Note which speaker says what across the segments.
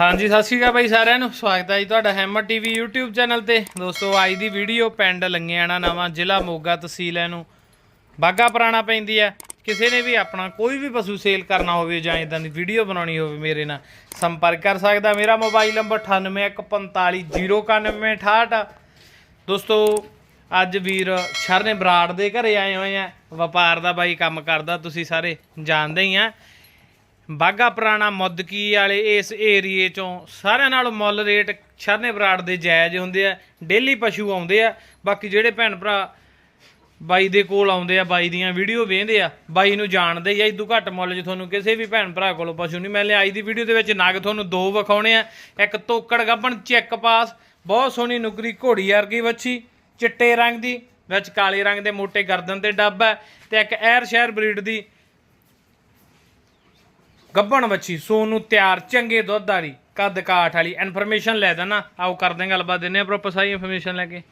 Speaker 1: ਹਾਂਜੀ, ਸਤਿ ਸ਼੍ਰੀ ਅਕਾਲ ਬਾਈ ਸਾਰਿਆਂ ਨੂੰ। ਸਵਾਗਤ ਹੈ ਜੀ ਤੁਹਾਡਾ ਹੈਮਰ ਟੀਵੀ YouTube ਚੈਨਲ ਤੇ। ਦੋਸਤੋ, ਅੱਜ ਦੀ ਵੀਡੀਓ ਪਿੰਡ ਲੰਗਿਆਣਾ ਨਵਾਂ, ਜ਼ਿਲ੍ਹਾ ਮੋਗਾ ਤਹਿਸੀਲ ਹੈ ਨੂੰ। ਬਾਗਾ ਪੁਰਾਣਾ ਪੈਂਦੀ ਹੈ। ਕਿਸੇ ਨੇ ਵੀ ਆਪਣਾ ਕੋਈ ਵੀ ਪਸ਼ੂ ਸੇਲ ਕਰਨਾ ਹੋਵੇ ਜਾਂ ਇਦਾਂ ਦੀ ਵੀਡੀਓ ਬਣਾਉਣੀ ਹੋਵੇ ਮੇਰੇ ਨਾਲ, ਸੰਪਰਕ ਕਰ ਸਕਦਾ। ਮੇਰਾ ਮੋਬਾਈਲ ਨੰਬਰ 9814450968 ਦੋਸਤੋ, ਅੱਜ ਵੀਰ ਸ਼ਰਨੇ ਬਰਾੜ ਦੇ ਘਰੇ ਆਏ ਹੋਏ ਆ। ਵਪਾਰ ਦਾ ਬਾਈ ਕੰਮ ਕਰਦਾ, ਤੁਸੀਂ ਸਾਰੇ ਜਾਣਦੇ ਹੀ ਆ। ਬਾਗਾ ਪੁਰਾਣਾ ਮੁੱਦਕੀ ਵਾਲੇ ਇਸ ਏਰੀਏ ਚੋਂ ਸਾਰਿਆਂ ਨਾਲੋਂ ਮੁੱਲ ਰੇਟ ਛਰਨੇ ਬਰਾੜ ਦੇ ਜਾਇਜ਼ ਹੁੰਦੇ ਆ, ਡੇਲੀ ਪਸ਼ੂ ਆਉਂਦੇ ਆ, ਬਾਕੀ ਜਿਹੜੇ ਭੈਣ ਭਰਾ ਬਾਈ ਦੇ ਕੋਲ ਆਉਂਦੇ ਆ, ਬਾਈ ਦੀਆਂ ਵੀਡੀਓ ਵੇਖਦੇ ਆ, ਬਾਈ ਨੂੰ ਜਾਣਦੇ ਹੀ ਆ ਇਦੋਂ ਘੱਟ ਮੁੱਲ 'ਚ ਤੁਹਾਨੂੰ ਕਿਸੇ ਵੀ ਭੈਣ ਭਰਾ ਕੋਲੋਂ ਪਸ਼ੂ ਨਹੀਂ ਮਿਲਨੇ ਅੱਜ ਦੀ ਵੀਡੀਓ ਦੇ ਵਿੱਚ ਨਗ ਤੁਹਾਨੂੰ ਦੋ ਵਿਖਾਉਣੇ ਆ, ਇੱਕ ਤੋਕੜ ਗੱਬਣ ਚੈੱਕ ਪਾਸ, ਬਹੁਤ ਸੋਹਣੀ ਨੁਕਰੀ ਘੋੜੀ ਵਰਗੀ ਵੱਛੀ, ਚਿੱਟੇ ਰੰਗ ਦੀ, ਵਿੱਚ ਕਾਲੇ ਰੰਗ ਦੇ ਮੋٹے ਗਰਦਨ ਤੇ ਡੱਬ ਹੈ ਤੇ ਇੱਕ ਐਰ ਸ਼ਹਿਰ ਬਰੀਡ ਦੀ ਗੱਬਣ ਬੱਚੀ ਸੋਨ ਨੂੰ ਤਿਆਰ ਚੰਗੇ ਦੁੱਧ ਵਾਲੀ ਕੱਦ ਕਾਠ ਵਾਲੀ ਇਨਫੋਰਮੇਸ਼ਨ ਲੈ ਦੇਣਾ। ਆਓ ਕਰਦੇ ਹਾਂ ਗੱਲਬਾਤ ਦਿੰਨੇ ਆ ਪ੍ਰੋਪਰ ਸਾਰੀ ਇਨਫੋਰਮੇਸ਼ਨ ਲੈ ਕੇ।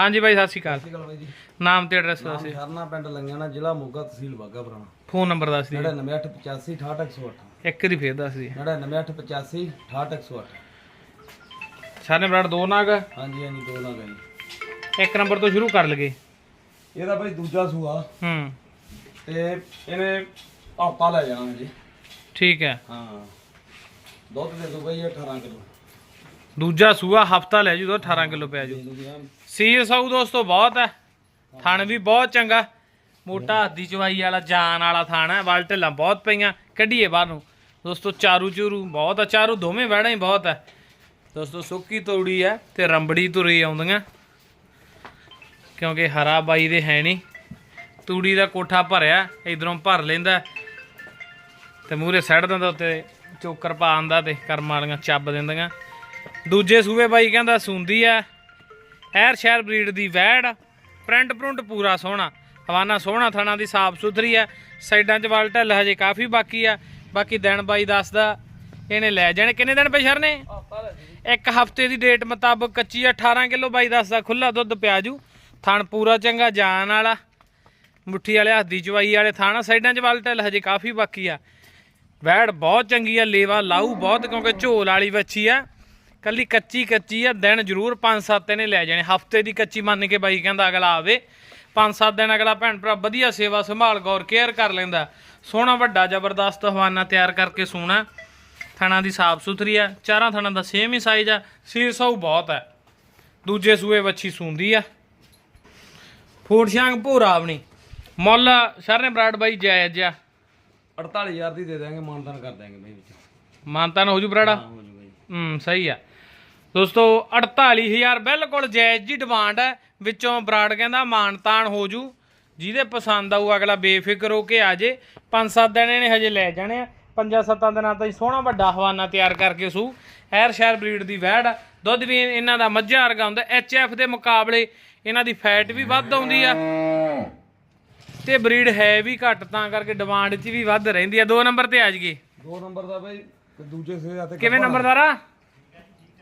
Speaker 1: ਹਾਂਜੀ ਬਾਈ ਸਤਿ ਸ਼੍ਰੀ ਅਕਾਲ।
Speaker 2: ਸਤਿ ਸ਼੍ਰੀ ਅਕਾਲ ਬਾਈ ਜੀ।
Speaker 1: ਨਾਮ ਤੇ ਐਡਰੈਸ ਦੱਸ ਦਿਓ।
Speaker 2: ਸ਼ਰਨਾ ਪਿੰਡ ਲੰਗਿਆਣਾ ਜ਼ਿਲ੍ਹਾ ਮੋਗਾ ਤਹਿਸੀਲ ਬਾਗਾ ਪੁਰਾਣਾ।
Speaker 1: ਫੋਨ ਨੰਬਰ ਦੱਸ ਦਿਓ।
Speaker 2: 9885 68108
Speaker 1: ਇੱਕ ਦੀ ਫੇਰ ਦੱਸ ਦਿਓ।
Speaker 2: 9885 68108
Speaker 1: ਸਾਰੇ ਬਰਾੜ ਦੋ ਨਾਗ।
Speaker 2: ਹਾਂਜੀ ਹਾਂਜੀ ਦੋ ਨਾ ਗਈ
Speaker 1: ਇੱਕ ਨੰਬਰ ਤੋਂ ਸ਼ੁਰੂ ਕਰ ਲਗੇ।
Speaker 2: ਇਹਦਾ ਬਾਈ ਦੂਜਾ ਸੂਆ।
Speaker 1: ਹੂੰ।
Speaker 2: ਤੇ ਇਹਨੇ ਹਫ਼ਤਾ ਲੈ ਜਾਣਾ ਜੀ।
Speaker 1: ਠੀਕ ਹੈ।
Speaker 2: ਹਾਂ। ਦੁੱਧ ਦੇ ਦੂ ਬਾਈ 18 ਕਿਲੋ।
Speaker 1: ਦੂਜਾ ਸੂਆ ਹਫਤਾ ਲੈ ਜੂ 18 ਕਿਲੋ ਪਿਆ ਜੂ।
Speaker 2: ਦੂਗੀ।
Speaker 1: ਸੀਰ ਸਾਊ ਦੋਸਤੋ ਬਹੁਤ ਹੈ। ਥਣ ਵੀ ਬਹੁਤ ਚੰਗਾ। ਮੋਟਾ ਹੱਦੀ ਚਵਾਈ ਵਾਲਾ ਜਾਨ ਵਾਲਾ ਥਣ ਹੈ। ਵਲ ਢਿੱਲਾਂ ਬਹੁਤ ਪਈਆਂ। ਕੱਢੀਏ ਬਾਹਰ। ਨੂੰ ਦੋਸਤੋ ਚਾਰੂ ਚੂਰੂ ਬਹੁਤ ਆ ਚਾਰੂ ਦੋਵੇਂ ਵਹਿਣਾ ਹੀ ਬਹੁਤ ਹੈ। ਦੋਸਤੋ ਸੁੱਕੀ ਤੋੜੀ ਹੈ ਤੇ ਰੰਬੜੀ ਤੁਰੀ ਆਉਂਦੀਆਂ। ਕਿਉਂਕਿ ਹਰਾ ਬਾਈ ਦੇ ਹੈ ਨਹੀਂ। ਤੂੜੀ ਦਾ ਕੋਠਾ ਭਰਿਆ ਇਧਰੋਂ ਭਰ ਲੈਂਦਾ। ਤੇ ਮੂਰੇ ਸੈੱਡ ਦਿੰਦਾ ਉੱਤੇ ਚੋਕਰ ਪਾ ਆਂਦਾ ਤੇ ਕਰਮ ਵਾਲੀਆਂ ਚੱਬ ਦਿੰਦੀਆਂ। ਦੂਜੇ ਸੂਬੇ ਬਾਈ ਕਹਿੰਦਾ ਸੁੰਦੀ ਆ। ਐਰ ਸ਼ਹਿਰ ਬਰੀਡ ਦੀ ਵੈੜ, ਪ੍ਰਿੰਟ ਪ੍ਰਿੰਟ ਪੂਰਾ ਸੋਹਣਾ। ਹਵਾਨਾ ਸੋਹਣਾ ਥਣਾ ਦੀ ਸਾਫ਼ ਸੁਥਰੀ ਆ। ਸਾਈਡਾਂ 'ਚ ਵਾਲ ਢੱਲ ਹਜੇ ਕਾਫੀ ਬਾਕੀ ਆ। ਬਾਕੀ ਦਿਨ ਬਾਈ ਦੱਸਦਾ, ਇਹਨੇ ਲੈ ਜਾਣੇ। ਕਿੰਨੇ ਦਿਨ ਪਛਰ ਨੇ ਇੱਕ ਹਫ਼ਤੇ ਦੀ ਡੇਟ ਮੁਤਾਬਕ ਕੱਚੀ ਆ 18 ਕਿਲੋ ਬਾਈ ਦੱਸਦਾ ਖੁੱਲਾ ਦੁੱਧ ਪਿਆਜੂ। ਥਣ ਪੂਰਾ ਚੰਗਾ, ਜਾਨ ਵਾਲਾ। ਮੁੱਠੀ ਵਾਲੇ ਹੱਥ ਦੀ ਚਵਾਈ ਵਾਲੇ ਥਾਣਾ, ਸਾਈਡਾਂ 'ਚ ਵਾਲ ਢੱਲ ਹਜੇ ਕਾਫੀ ਬਾਕੀ ਆ। ਵੈੜ ਬਹੁਤ ਚੰਗੀ ਆ, ਲੇਵਾ ਲਾਊ ਬਹੁਤ, ਕਿਉਂਕਿ ਝੋਲ ਵਾਲੀ ਵੱਛੀ ਆ। ਕੱਲੀ ਕੱਚੀ ਕੱਚੀ ਆ, ਦਿਨ ਜ਼ਰੂਰ 5-7 ਇਹਨੇ ਲੈ ਜਾਣੇ। ਹਫ਼ਤੇ ਦੀ ਕੱਚੀ ਮੰਨ ਕੇ ਬਾਈ ਕਹਿੰਦਾ ਅਗਲਾ ਆਵੇ। 5-7 ਦਿਨ ਅਗਲਾ ਭੈਣ ਭਰਾ ਵਧੀਆ ਸੇਵਾ ਸੰਭਾਲ, ਗੌਰ, ਕੇਅਰ ਕਰ ਲੈਂਦਾ। ਸੋਹਣਾ, ਵੱਡਾ, ਜ਼ਬਰਦਸਤ ਹਵਾਨਾ ਤਿਆਰ ਕਰਕੇ ਸੋਹਣਾ। ਥਣਾ ਦੀ ਸਾਫ਼ ਸੁਥਰੀ ਆ, ਚਾਰਾਂ ਥਣਾਂ ਦਾ ਸੇਮ ਹੀ ਸਾਈਜ਼ ਆ, ਸੀਰ ਸੌ ਬਹੁਤ ਆ। ਦੂਜੇ ਸੂਏ ਵੱਛੀ ਸੂੰਦੀ ਆ। ਫੂਡ ਸ਼ਾਂਗ ਭੂਰਾ ਆਪਣੀ। ਮੁੱਲ ਸ਼ਰਨੇ ਬਰਾਡ ਬਾਈ ਜਾਇਜ਼ ਆ।
Speaker 2: 48000 ਦੀ ਦੇ ਦਾਂਗੇ ਮਾਨਦਾਨ ਕਰ ਦਾਂਗੇ ਬਾਈ ਵਿੱਚ।
Speaker 1: ਮਾਨਤਾ ਨਾ ਹੋ ਜੂ ਬਰਾੜਾ
Speaker 2: ਹਾਂ ਹੋ ਜੂ ਬਾਈ।
Speaker 1: ਹੂੰ ਸਹੀ ਆ। ਦੋਸਤੋ 48000 ਬਿਲਕੁਲ ਜਾਇਜ਼ ਜੀ ਡਿਮਾਂਡ ਹੈ। ਵਿੱਚੋਂ ਬਰਾੜ ਕਹਿੰਦਾ ਮਾਨਤਾਨ ਹੋ ਜੂ। ਜਿਹਦੇ ਪਸੰਦ ਆਊ ਅਗਲਾ ਬੇਫਿਕਰ ਹੋ ਕੇ ਆ ਜੇ। ਪੰਜ ਸੱਤ ਦਿਨ ਇਹਨੇ ਹਜੇ ਲੈ ਜਾਣੇ ਆ। ਪੰਜਾਂ ਸੱਤਾਂ ਦਿਨਾਂ ਤਾਈਂ ਸੋਹਣਾ ਵੱਡਾ ਹਵਾਨਾ ਤਿਆਰ ਕਰਕੇ ਸੂ। ਐਰ ਸ਼ਹਿਰ ਬਰੀਡ ਦੀ ਵੈੜ। ਆ। ਦੁੱਧ ਵੀ ਇਹਨਾਂ ਦਾ ਮੱਝਾਂ ਵਰਗਾ ਹੁੰਦਾ। ਐਫ ਦੇ ਮੁਕਾਬਲੇ ਇਹਨਾਂ ਦੀ ਫੈਟ ਵੀ ਵੱਧ ਆਉਂਦੀ ਆ। ਤੇ ਬਰੀਡ ਹੈ ਵੀ ਘੱਟ ਤਾਂ ਕਰਕੇ ਡਿਮਾਂਡ 'ਚ ਵੀ ਵੱਧ ਰਹਿੰਦੀ ਆ। ਦੋ ਨੰਬਰ ਤੇ ਆ ਜਗੇ
Speaker 2: ਦੋ ਨੰਬਰ ਦਾ ਬਾਈ ਤੇ ਦੂਜੇ ਸੂਏ ਤੇ
Speaker 1: ਕਿਵੇਂ ਨੰਬਰਦਾਰਾ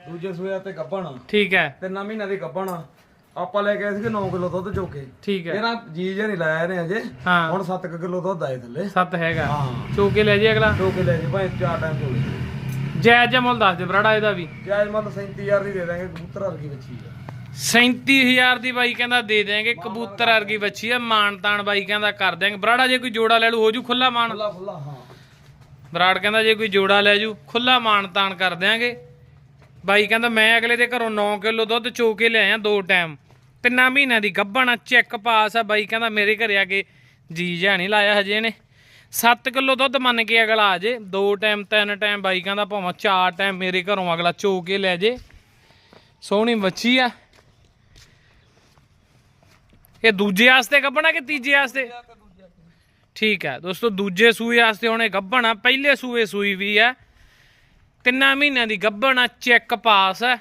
Speaker 2: ਦੂਜੇ ਸੂਏ ਤੇ ਗੱਬਣ
Speaker 1: ਠੀਕ ਹੈ।
Speaker 2: ਤਿੰਨਾਂ ਮਹੀਨਿਆਂ ਦੀ ਗੱਬਣ ਆਪਾਂ ਲੈ ਕੇ ਆਏ ਸੀਗੇ 9 ਕਿਲੋ ਦੁੱਧ ਚੋਕੇ।
Speaker 1: ਠੀਕ ਹੈ।
Speaker 2: ਇਹ ਨਾ ਜੀ ਜੇ ਨਹੀਂ ਲਾਇਆ ਨੇ ਅਜੇ
Speaker 1: ਹਾਂ।
Speaker 2: ਹੁਣ 7 ਕਿਲੋ ਦੁੱਧ ਆਏ ਥੱਲੇ।
Speaker 1: ਸੱਤ ਹੈਗਾ।
Speaker 2: ਹਾਂ।
Speaker 1: ਚੋਕੇ ਲੈ ਜੇ ਅਗਲਾ।
Speaker 2: ਚੋਕੇ ਲੈ ਜੀ ਭਾਵੇਂ ਚਾਰ ਟਾਈਮ ਚੋਕੇ
Speaker 1: ਜਾਇਜ਼ ਜਿਹਾ ਮੁੱਲ ਦੱਸ ਦੇ ਬਰਾੜਾ ਇਹਦਾ ਵੀ।
Speaker 2: ਜਾਇਜ਼ ਮੁੱਲ 37000 ਦੀ ਦੇ ਦਾਂਗੇ। ਕਬੂਤਰ ਵਰਗੀ ਬੱਚੀ ਆ।
Speaker 1: 37000 ਦੀ ਬਾਈ ਕਹਿੰਦਾ ਦੇ ਦੇਾਂਗੇ ਕਬੂਤਰ ਵਰਗੀ ਬੱਚੀ ਆ ਮਾਨ ਤਾਨ ਬਾਈ ਕਹਿੰਦਾ ਕਰ ਦਿਆਂਗੇ। ਬਰਾੜਾ ਜੇ ਕੋਈ ਜੋੜਾ ਲੈ ਲੂ ਹੋ ਜੂ ਖੁੱਲਾ ਮਾਨ
Speaker 2: ਖੁੱਲਾ ਖੁੱਲਾ ਹਾਂ।
Speaker 1: ਬਰਾੜ ਕਹਿੰਦਾ ਜੇ ਕੋਈ ਜੋੜਾ ਲੈ ਜੂ ਖੁੱਲਾ ਮਾਨ ਤਾਨ ਕਰ ਦਿਆਂਗੇ। ਬਾਈ ਕਹਿੰਦਾ ਮੈਂ ਅਗਲੇ ਦੇ ਘਰੋਂ 9 ਕਿਲੋ ਦੁੱਧ ਚੋ ਕੇ ਲਿਆਇਆ ਦੋ ਟਾਈਮ। ਤਿੰਨਾਂ ਮਹੀਨਿਆਂ ਦੀ ਗੱਭਣ ਆ ਚੈੱਕ ਪਾਸ ਆ ਬਾਈ ਕਹਿੰਦਾ ਮੇਰੇ ਘਰੇ ਆ ਕੇ ਜੀ ਜਾ ਨਹੀਂ ਲਾਇਆ ਹਜੇ ਨੇ 7 ਕਿਲੋ ਦੁੱਧ ਮੰਨ ਕੇ ਅਗਲਾ ਆ ਜੇ ਦੋ ਟਾਈਮ ਤਿੰਨ ਟਾਈਮ ਬਾਈ ਕਹਿੰਦਾ ਭਾਵੇਂ ਚਾਰ ਟਾਈਮ ਮੇਰੇ ਘਰੋਂ ਅਗਲਾ ਚੋ ਕੇ ਲੈ ਜੇ। ਸੋਹਣੀ ਬੱਚੀ ਆ। ਇਹ ਦੂਜੇ ਵਾਸਤੇ ਗੱਭਣਾ ਕਿ ਤੀਜੇ ਵਾਸਤੇ? ਠੀਕ ਹੈ, ਦੋਸਤੋ, ਦੂਜੇ ਸੂਏ ਵਾਸਤੇ ਹੁਣ ਇਹ ਗੱਭਣ, ਪਹਿਲੇ ਸੂਏ ਸੂਈ ਵੀ ਹੈ। ਤਿੰਨਾਂ ਮਹੀਨਿਆਂ ਦੀ ਗੱਭਣ ਆ ਚੈੱਕ ਪਾਸ ਹੈ।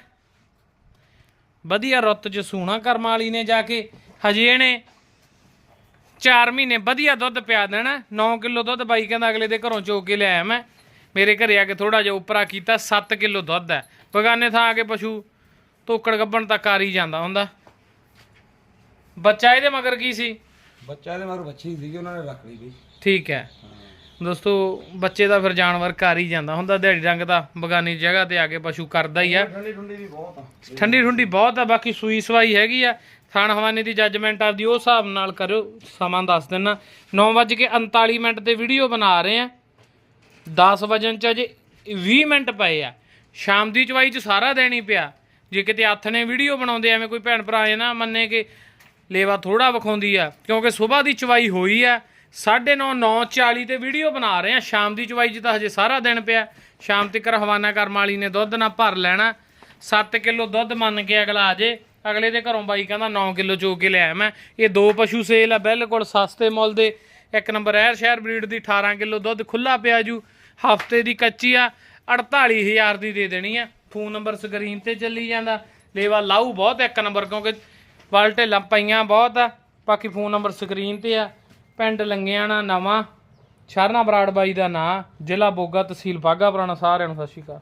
Speaker 1: ਵਧੀਆ ਰੁੱਤ ਚ ਸੂਣਾ ਕਰਮ ਵਾਲੀ ਨੇ ਜਾ ਕੇ। ਹਜੇ ਇਹਨੇ 4 ਮਹੀਨੇ ਵਧੀਆ ਦੁੱਧ ਪਿਆ ਦੇਣਾ 9 ਕਿਲੋ ਦੁੱਧ ਬਾਈ ਕਹਿੰਦਾ ਅਗਲੇ ਦੇ ਘਰੋਂ ਚੋ ਕੇ ਲਿਆਇਆ ਮੈਂ ਮੇਰੇ ਘਰੇ ਆ ਕੇ ਥੋੜਾ ਜਿਹਾ ਉਪਰਾ ਕੀਤਾ 7 ਕਿਲੋ ਦੁੱਧ ਹੈ। ਬਗਾਨੇ ਥਾਂ ਆ ਕੇ ਪਸ਼ੂ ਤੋਕੜ ਗੱਭਣ ਤੱਕ ਆ ਹੀ ਜਾਂਦਾ ਹੁੰਦਾ। ਬੱਚਾ ਇਹਦੇ ਮਗਰ ਕੀ ਸੀ?
Speaker 2: ਬੱਚਾ ਇਹਦੇ ਮਗਰ ਬੱਚੀ ਸੀਗੀ ਉਹਨਾਂ ਨੇ ਰੱਖ ਲਈ ਜੀ
Speaker 1: ਠੀਕ ਹੈ। ਦੋਸਤੋ ਬੱਚੇ ਦਾ ਫਿਰ ਜਾਨਵਰ ਘਰ ਹੀ ਜਾਂਦਾ ਹੁੰਦਾ ਦਿਹਾੜੀ ਰੰਗ ਦਾ ਬਗਾਨੀ ਜਗ੍ਹਾ ਤੇ ਆ ਕੇ ਪਸ਼ੂ ਕਰਦਾ ਹੀ ਆ।
Speaker 2: ਠੰਡੀ ਠੰਡੀ ਵੀ ਬਹੁਤ ਆ।
Speaker 1: ਠੰਡੀ ਠੰਡੀ ਬਹੁਤ ਆ ਬਾਕੀ ਸੂਈ ਸਵਾਈ ਹੈਗੀ ਆ। ਥਾਣ ਹਵਾਨੇ ਦੀ ਜੱਜਮੈਂਟ ਆਪਦੀ ਉਹ ਹਿਸਾਬ ਨਾਲ ਕਰਿਓ ਸਮਾਂ ਦੱਸ ਦਿੰਨਾ। 9:39 ਮਿੰਟ ਤੇ ਵੀਡੀਓ ਬਣਾ ਰਹੇ ਆ। 10 ਵਜਨ ਚ ਅਜੇ 20 ਮਿੰਟ ਪਏ ਆ। ਸ਼ਾਮ ਦੀ ਚਵਾਈ ਚ ਸਾਰਾ ਹੀ ਪਿਆ। ਜੇ ਕਿਤੇ ਹੱਥ ਨੇ ਵੀਡੀਓ ਬਣਾਉਂਦੇ ਐਵੇਂ ਕੋਈ ਭੈਣ ਭਰਾ ਇਹ ਨਾ ਮੰਨੇ ਕਿ ਲੇਵਾ ਥੋੜਾ ਵਿਖਾਉਂਦੀ ਆ, ਕਿਉਂਕਿ ਸਵੇਰ ਦੀ ਚਵਾਈ ਹੋਈ ਆ। 9:30 9:40 ਤੇ ਵੀਡੀਓ ਬਣਾ ਰਹੇ ਆ। ਸ਼ਾਮ ਦੀ ਚਵਾਈ ਚ ਤਾਂ ਹਜੇ ਸਾਰਾ ਦਿਨ ਪਿਆ। ਸ਼ਾਮ ਤੱਕ ਹਵਾਨਾ ਕਰਮ ਵਾਲੀ ਨੇ ਦੁੱਧ ਨਾ ਭਰ ਲੈਣਾ। 7 ਕਿਲੋ ਦੁੱਧ ਮੰਨ ਕੇ ਅਗਲਾ ਆ ਜੇ। ਅਗਲੇ ਦੇ ਘਰੋਂ ਬਾਈ ਕਹਿੰਦਾ 9 ਕਿਲੋ ਚੋ ਕੇ ਲਿਆਇਆ ਮੈਂ ਇਹ ਦੋ ਪਸ਼ੂ ਸੇਲ ਆ, ਬਿਲਕੁਲ ਸਸਤੇ ਮੁੱਲ ਦੇ। ਇੱਕ ਨੰਬਰ ਐਰ ਸ਼ਹਿਰ ਬਰੀਡ ਦੀ 18 ਕਿਲੋ ਦੁੱਧ ਖੁੱਲਾ ਪਿਆ ਜੂ। ਹਫ਼ਤੇ ਦੀ ਕੱਚੀ ਆ 48000 ਦੀ ਦੇ ਦੇਣੀ ਆ। ਫੋਨ ਨੰਬਰ ਸਕਰੀਨ ਤੇ ਚੱਲੀ ਜਾਂਦਾ। ਲੇਵਾ ਲਾਊ ਬਹੁਤ ਇੱਕ ਨੰਬਰ, ਕਿਉਂਕਿ ਵਾਲਟੇ ਲੰਪਾਈਆਂ ਬਹੁਤ ਆ। ਬਾਕੀ ਫੋਨ ਨੰਬਰ ਸਕਰੀਨ ਤੇ ਆ। ਪਿੰਡ ਲੰਗਿਆਣਾ ਨਵਾਂ। ਸ਼ਰਨਾ ਬਰਾੜ ਬਾਈ ਦਾ ਨਾਂ। ਜ਼ਿਲ੍ਹਾ ਬੋਗਾ ਤਹਿਸੀਲ ਬਾਗਾ ਪੁਰਾਣਾ ਸਾਰਿਆਂ ਨੂੰ ਸਤਿ ਸ਼੍ਰੀ ਅਕਾਲ।